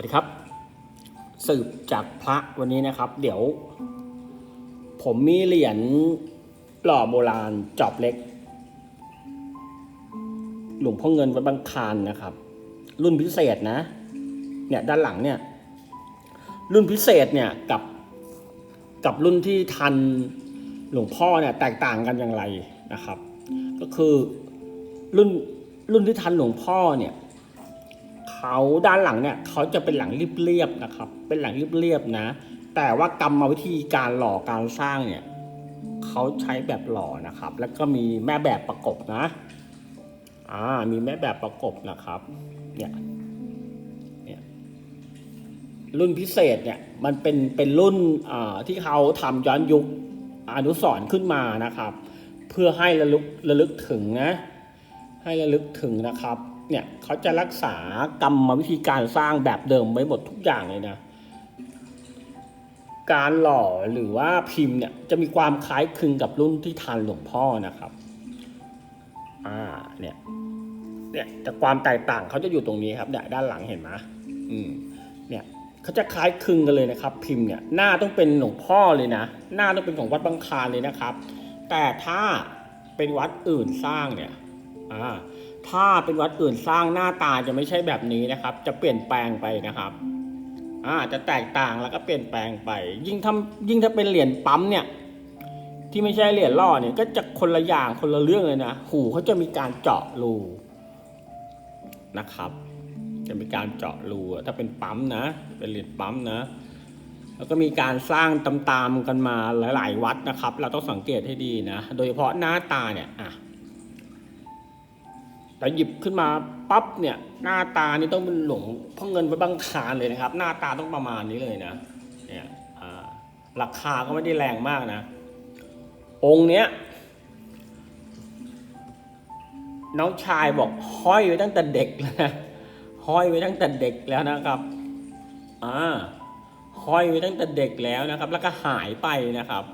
วัสดีครับ สืบจากพระวันนี้นะครับ เดี๋ยว ผมมีเหรียญหล่อโบราณจอบเล็ก หลวงพ่อเงินวัดบางคานนะครับ รุ่นพิเศษนะ เนี่ยด้านหลังเนี่ย รุ่นพิเศษเนี่ยกับกับรุ่นที่ทันหลวงพ่อเนี่ยแตกต่างกันอย่างไรนะครับ ก็คือรุ่นรุ่นที่ทันหลวงพ่อเนี่ย เขาด้านหลังเนี่ยเขาจะเป็นหลังเรียบๆนะครับ เป็นหลังเรียบๆนะ แต่ว่ากรรมวิธีการหล่อการสร้างเนี่ยเขาใช้แบบหล่อนะครับ แล้วก็มีแม่แบบประกบนะอ่ามีแม่แบบประกบนะครับเนี่ยเนี่ยรุ่นพิเศษเนี่ยมันเป็นเป็นรุ่นอ่าที่เขาทำย้อนยุคอนุสรณ์ขึ้นมานะครับ เพื่อให้ระลึกระลึกถึงนะให้ระลึกถึงนะครับ เนี่ยเขาจะรักษากรรมวิธีการสร้างแบบเดิมไว้หมดทุกอย่างเลยนะ การหล่อหรือว่าพิมพ์เนี่ยจะมีความคล้ายคลึงกับรุ่นที่ทันหลวงพ่อนะครับอ่าเนี่ยเนี่ยแต่ความแตกต่างเขาจะอยู่ตรงนี้ครับเนี่ยด้านหลังเห็นไหมอืมเนี่ยเขาจะคล้ายคลึงกันเลยนะครับ พิมพ์เนี่ยหน้าต้องเป็นหลวงพ่อเลยนะ หน้าต้องเป็นของวัดบางคานเลยนะครับ แต่ถ้าเป็นวัดอื่นสร้างเนี่ยอ่า ถ้าเป็นวัดอื่นสร้างหน้าตาจะไม่ใช่แบบนี้นะครับ จะเปลี่ยนแปลงไปนะครับอ่าจะแตกต่างแล้วก็เปลี่ยนแปลงไป ยิ่งทำยิ่งถ้าเป็นเหรียญปั๊มเนี่ย ที่ไม่ใช่เหรียญล่อเนี่ยก็จะคนละอย่างคนละเรื่องเลยนะหูเขาจะมีการเจาะรูนะครับ จะมีการเจาะรูถ้าเป็นปั๊มนะ เป็นเหรียญปั๊มนะ แล้วก็มีการสร้างตามๆกันมาหลาย ๆ วัดนะครับ เราต้องสังเกตให้ดีนะ โดยเฉพาะหน้าตาเนี่ยอะ แต่หยิบขึ้นมาปั๊บเนี่ยหน้าตานี่ต้องเป็นหลวงพ่อเงินวัดบางคานเลยนะครับ หน้าตาต้องประมาณนี้เลยนะเนี่ยราคาก็ไม่ได้แรงมากนะ องค์เนี้ยน้องชายบอกห้อยไว้ตั้งแต่เด็กแล้วนะห้อยไว้ตั้งแต่เด็กแล้วนะครับอ่าห้อยไว้ตั้งแต่เด็กแล้วนะครับ แล้วก็หายไปนะครับ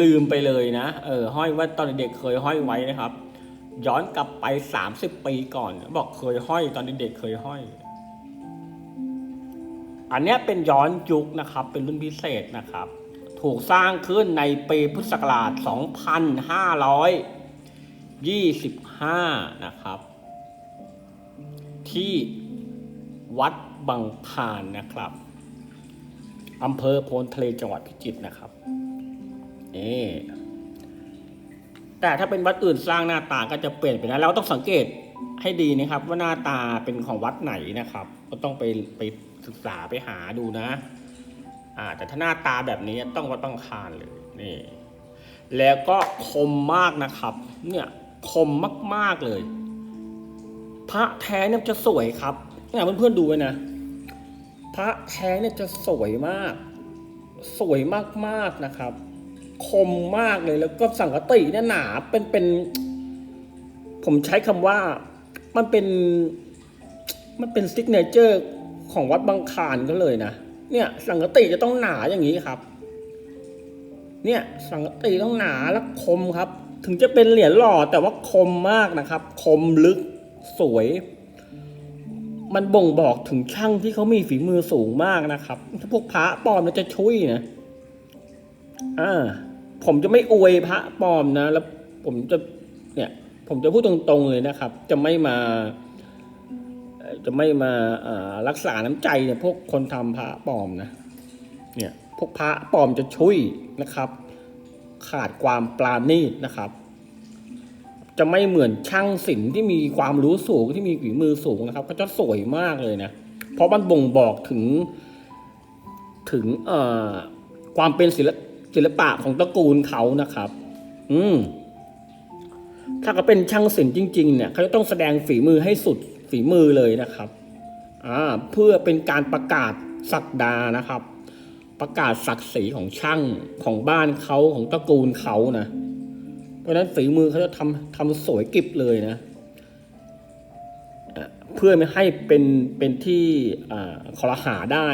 ลืมไปเลยนะเออห้อยว่าตอนเด็กเคยห้อยไว้นะครับ ย้อนกลับไป30ปีก่อน บอกเคยห้อยตอนเด็กๆเคยห้อย อันนี้เป็นย้อนยุคนะครับ เป็นรุ่นพิเศษนะครับ ถูกสร้างขึ้นในปีพุทธศักราช 2525 นะครับ ที่วัดบางคลานนะครับอำเภอโพนทะเลจังหวัดพิจิตรนะครับนี่ แต่ถ้าเป็นวัดอื่นสร้างหน้าตาก็จะเปลี่ยนไปนะเราต้องสังเกตให้ดีนะครับ ว่าหน้าตาเป็นของวัดไหนนะครับ ก็ต้องไปไปศึกษาไปหาดูนะอ่าแต่ถ้าหน้าตาแบบนี้ต้องวัดบางคานเลยนี่แล้วก็คมมากนะครับ เนี่ยคมมากๆเลย พระแท้เนี่ยจะสวยครับเนี่ยเพื่อนๆดูไว้นะพระแท้เนี่ยจะสวยมาก สวยมากๆนะครับ คมมากเลย แล้วก็สังกติเนี่ยหนาเป็นเป็น ผมใช้คำว่ามันเป็น มันเป็นซิกเนเจอร์ของวัดบางคานก็เลยนะ เนี่ย สังกติจะต้องหนาอย่างนี้ครับ เนี่ยสังกติต้องหนาและคมครับ ถึงจะเป็นเหรียญหล่อแต่ว่าคมมากนะครับ คมลึกสวย มันบ่งบอกถึงช่างที่เขามีฝีมือสูงมากนะครับ ถ้าพวกพระปลอมมันจะชุยนะอ่า ผมจะไม่อวยพระปลอมนะ แล้วผมจะเนี่ย ผมจะพูดตรงๆเลยนะครับ จะไม่มา จะไม่มาารักษาน้ำใจเนี่ยพวกคนทำพระปลอมนะ เนี่ยพวกพระปลอมจะชุยนะครับ ขาดความปราณีตนะครับ จะไม่เหมือนช่างศิลป์ที่มีความรู้สูงที่มีฝีมือสูงนะครับ ก็จะสวยมากเลยนะเพราะมันบ่งบอกถึง ถึงเอ่อความเป็นศิลป ศิลปะของตระกูลเขานะครับ อืม ถ้าเขาเป็นช่างศิลป์จริง ๆ เนี่ย เขาจะต้องแสดงฝีมือให้สุดฝีมือเลยนะครับ อ่า เพื่อเป็นการประกาศศักดานะครับ ประกาศศักดิ์ศรีของช่างของบ้านเขาของตระกูลเขานะ เพราะฉะนั้นฝีมือเขาจะทำทำสวยกิบเลยนะอะเพื่อไม่ให้เป็นเป็นที่อ่าคอรหาได้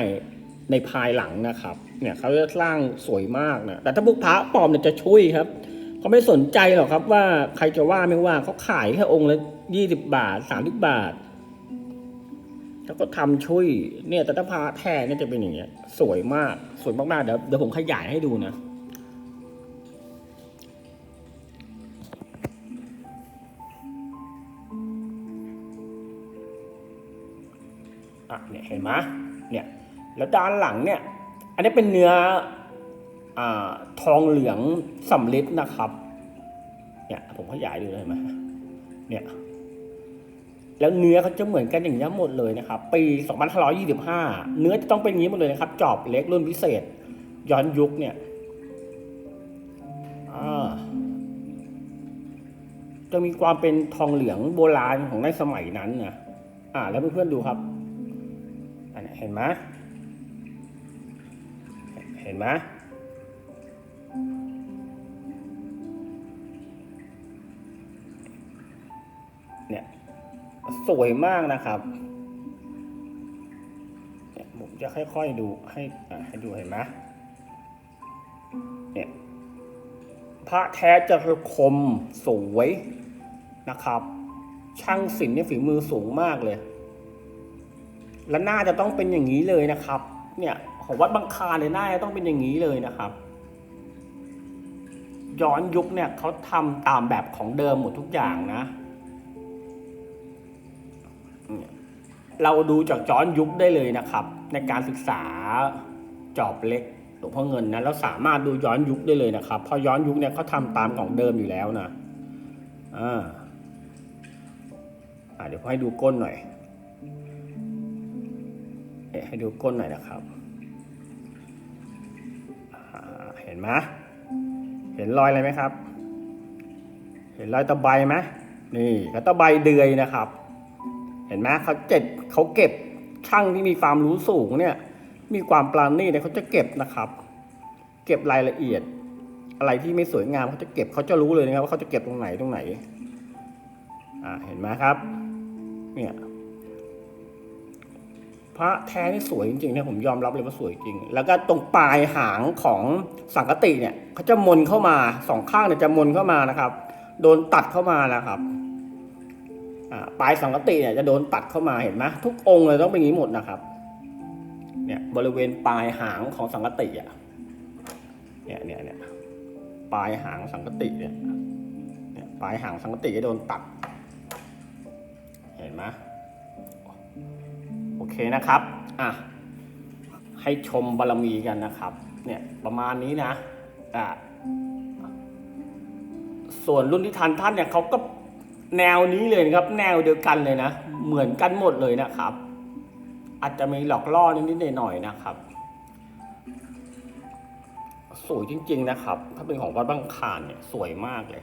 ในภายหลังนะครับ เนี่ยเขาจะสร้างสวยมากนะแต่ถ้าพวกพระปลอมเนี่ยจะช่วยครับเขาไม่สนใจหรอกครับว่าใครจะว่าไม่ว่าเขาขายแค่องค์ละยี่สิบบาทสามสิบบาทแล้วก็ทำช่วยเนี่ย แต่ถ้าพาแท้เนี่ยจะเป็นอย่างเงี้ย สวยมากสวยมากๆเดี๋ยวเดี๋ยวผมขยายให้ดูนะอะเนี่ยเห็นไหมเนี่ย แล้วด้านหลังเนี่ย อันนี้เป็นเนื้ออทองเหลืองสำลิดนะครับ เนี่ยผมขยายดูเลยเห็นไหมเนี่ย แล้วเนื้อเขาจะเหมือนกันอย่างนี้หมดเลยนะครับ ปี2525 เนื้อจะต้องเป็นอย่างนี้หมดเลยนะครับ จอบเล็กรุ่นพิเศษ ย้อนยุคเนี่ยจะมีความเป็นทองเหลืองโบราณของในสมัยนั้นนะอ่า แล้วเพื่อนๆดูครับ อันนี้เห็นไหม ห็นไหมเนี่ยสวยมากนะครับเนี่ยผมจะค่อยๆดูให้ให้ดูเห็นไหมเนี่ยพระแท้จะคมสวยนะครับ ช่างศิลป์เนี่ยฝีมือสูงมากเลย และหน้าจะต้องเป็นอย่างนี้เลยนะครับ เนี่ย ของวัดบางคาเนี่ยหน้าจะต้องเป็นอย่างนี้เลยนะครับ ย้อนยุคเนี่ยเขาทำตามแบบของเดิมหมดทุกอย่างนะเราดูจากย้อนยุคได้เลยนะครับ ในการศึกษาจอบเล็กหลวงพ่อเงินนะเราสามารถดูย้อนยุคได้เลยนะครับพราะย้อนยุคเนี่ยเขาทำตามของเดิมอยู่แล้วนะอ่าเดี๋ยวผมให้ดูก้นหน่อยให้ดูก้นหน่อยนะครับ เห็นไหมเห็นรอยอะไรไหมครับ เห็นรอยตะไบไหมนี่ก็ตะไบเดือยนะครับ เห็นไหมเขาเจ็ดเขาเก็บช่างที่มีความรู้สูงเนี่ย มีความปราณีตเนี่ยเขาจะเก็บนะครับ เก็บรายละเอียด อะไรที่ไม่สวยงามเขาจะเก็บเขาจะรู้เลยนะครับว่าเขาจะเก็บตรงไหนตรงไหน อ่าเห็นไหมครับ เนี่ย พระแท้นี่สวยจริงๆนะผมยอมรับเลยว่าสวยจริง แล้วก็ตรงปลายหางของสังกติเนี่ยเขาจะมนเข้ามาสองข้างเนี่ยจะมนเข้ามานะครับ โดนตัดเข้ามานะครับปลายสังกติเนี่ยจะโดนตัดเข้ามาเห็นไหมทุกองค์เลยต้องเป็นอย่างนี้หมดนะครับ เนี่ยบริเวณปลายหางของสังกติอะเนี่ยเนี่ยเนี่ยปลายหางสังกติเนี่ยเนี่ยปลายหางสังกติจะโดนตัด เห็นไหม เคนะครับอะให้ชมบารมีกันนะครับ เนี่ยประมาณนี้นะอะส่วนรุ่นที่ทันท่านเนี่ยเขาก็แนวนี้เลยนะครับ แนวเดียวกันเลยนะ เหมือนกันหมดเลยนะครับ อาจจะมีหลอกล่อนิดๆหน่อยๆนะครับสวยจริง ๆ นะครับ ถ้าเป็นของวัดบางคานเนี่ยสวยมากเลย